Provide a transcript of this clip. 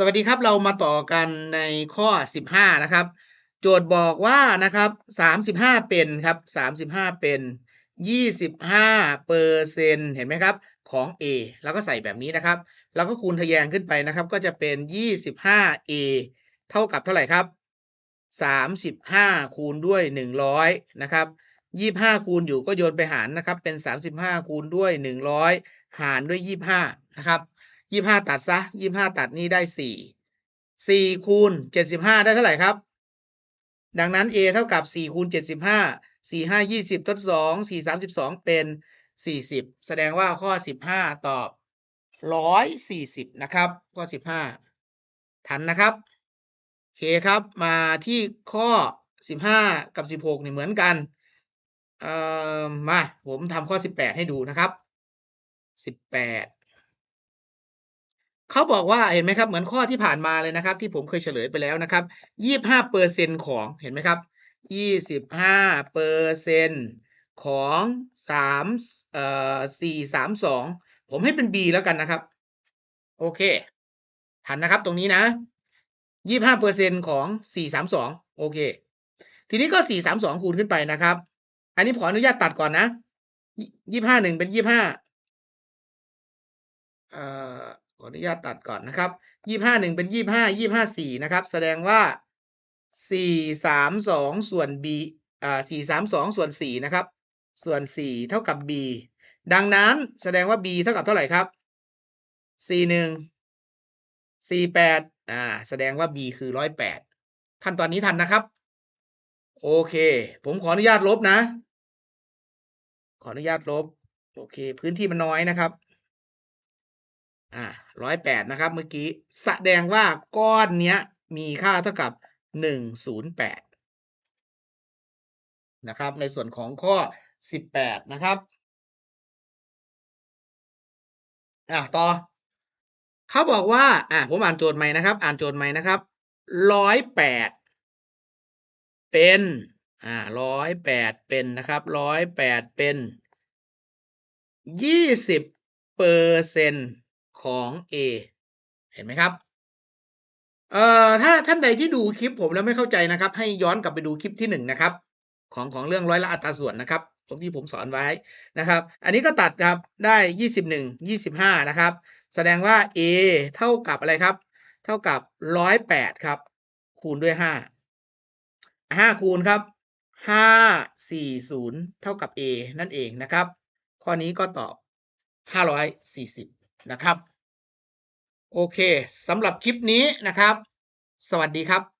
สวัสดีครับเรามาต่อกันในข้อ 15 นะครับ โจทย์บอกว่านะครับ35 เป็นครับ 35 เป็น 25เปอร์เซ็นต์เห็นไหมครับ ของ A แล้วก็ใส่แบบนี้นะครับแล้วก็คูณทะแยงขึ้นไปนะครับ ก็จะเป็น 25A เท่ากับเท่าไหร่ครับ 35 คูณด้วย 100 นะครับ 25 คูณอยู่ก็โยนไปหารนะครับ เป็น 35 คูณด้วย 100 หารด้วย 25 นะครับ ยี่ห้าตัดซะยี่ห้าตัดนี่ได้สี่สี่คูณเจ็ดสิบห้าได้เท่าไหร่ครับ ดังนั้น a เท่ากับสี่คูณเจ็ดสิบห้าสี่ห้ายี่สิบทดสองสี่สามสิบสองเป็นสี่สิบแสดงว่าข้อสิบห้าตอบร้อยสี่สิบนะครับ ข้อสิบห้าทันนะครับเคครับมาที่ข้อสิบห้ากับสิบหกนี่เหมือนกันเอ่อมาผมทำข้อสิบแปดให้ดูนะครับสิบแปด เขาบอกว่าเห็นไหมครับเหมือนข้อที่ผ่านมาเลยนะครับ ที่ผมเคยเฉลยไปแล้วนะครับยี่ห้าเปอร์เซ็นของเห็นไหมครับยี่สิบห้าเปอร์เซ็นของสามเอ่อสี่สามสองผมให้เป็น B แล้วกันนะครับ โอเค ทันนะครับตรงนี้นะยี่ห้าเปอร์เซ็นของสี่สามสองโอเค ทีนี้ก็สี่สามสองคูณขึ้นไปนะครับ อันนี้ขออนุญาตตัดก่อนนะยี่ห้าหนึ่งเป็นยี่ห้าเอ่ อขออนุญาตตัดก่อนนะครับยี่ห้าหนึ่งเป็นยี่ห้ายี่ห้าสี่นะครับ แสดงว่าสี่สามสองส่วน b อ่าสี่สามสองส่วนสี่นะครับ ส่วนสี่เท่ากับ b ดังนั้นแสดงว่า b เท่ากับเท่าไหร่ครับสี่หนึ่งสี่แปดอ่า แสดงว่า b คือร้อยแปดขั้นตอนนี้ทันนะครับ โอเค ผมขออนุญาตลบนะ ขออนุญาตลบ โอเค พื้นที่มันน้อยนะครับ อ่าร้อยแปดนะครับ เมื่อกี้แสดงว่าก้อนเนี้ยมีค่าเท่ากับหนึ่งศูนย์แปดนะครับ ในส่วนของข้อสิบแปดนะครับ อ่าต่อ เขาบอกว่า อ่าผมอ่านโจทย์ใหม่นะครับ อ่านโจทย์ใหม่นะครับร้อยแปดเป็นอ่าร้อยแปดเป็นนะครับร้อยแปดเป็นยี่สิบเปอร์เซ็นต์ ของ A เห็นไหมครับเอ่อถ้าท่านใดที่ดูคลิปผมแล้วไม่เข้าใจนะครับ ให้ย้อนกลับไปดูคลิปที่หนึ่งนะครับของของเรื่องร้อยละอัตราส่วนนะครับผมที่ผมสอนไว้นะครับ อันนี้ก็ตัดครับได้ยี่สิบหนึ่งยี่สิบห้านะครับ แสดงว่า A เท่ากับอะไรครับ เท่ากับร้อยแปดครับ คูณด้วยห้าห้าคูณครับห้าสี่ศูนย์เท่ากับ A นั่นเองนะครับ ข้อนี้ก็ตอบห้าร้อยสี่สิบ นะครับ โอเคสำหรับคลิปนี้นะครับ สวัสดีครับ